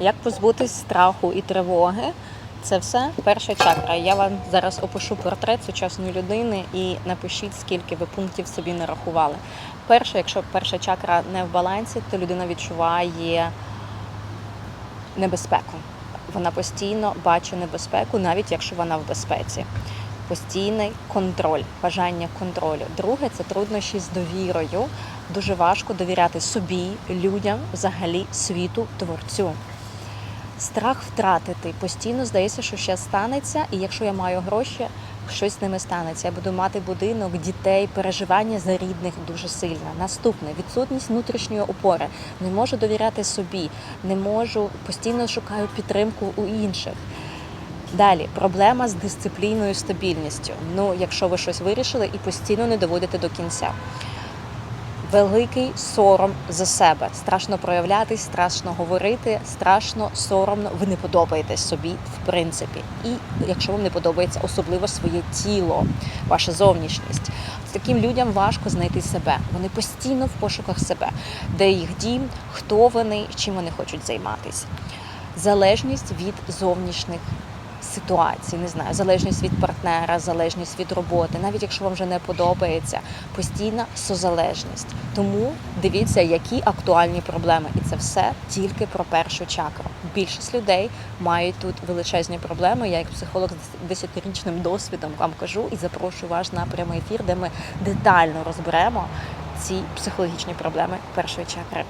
Як позбутись страху і тривоги? Це все перша чакра. Я вам зараз опишу портрет сучасної людини і напишіть, скільки ви пунктів собі нарахували. Перше, якщо перша чакра не в балансі, то людина відчуває небезпеку. Вона постійно бачить небезпеку, навіть якщо вона в безпеці. Постійний контроль, бажання контролю. Друге це труднощі з довірою. Дуже важко довіряти собі, людям, взагалі світу, творцю. Страх втратити. Постійно здається, що ще станеться, і якщо я маю гроші, щось з ними станеться. Я буду мати будинок, дітей, переживання за рідних дуже сильно. Наступне відсутність внутрішньої опори. Не можу довіряти собі, не можу постійно шукаю підтримку у інших. Далі проблема з дисципліною, стабільністю. Ну, якщо ви щось вирішили і постійно не доводите до кінця. Великий сором за себе. Страшно проявлятись, страшно говорити, страшно соромно. Ви не подобаєтесь собі, в принципі. І якщо вам не подобається особливо своє тіло, ваша зовнішність. Таким людям важко знайти себе. Вони постійно в пошуках себе, де їх дім, хто вони, чим вони хочуть займатися. Залежність від зовнішніх ситуацій, не знаю, залежність від партнера, залежність від роботи, навіть якщо вам вже не подобається, постійна созалежність. Тому дивіться, які актуальні проблеми, і це все тільки про першу чакру. Більшість людей мають тут величезні проблеми. Я як психолог з десятирічним досвідом вам кажу і запрошую вас на прямий ефір, де ми детально розберемо ці психологічні проблеми першої чакри.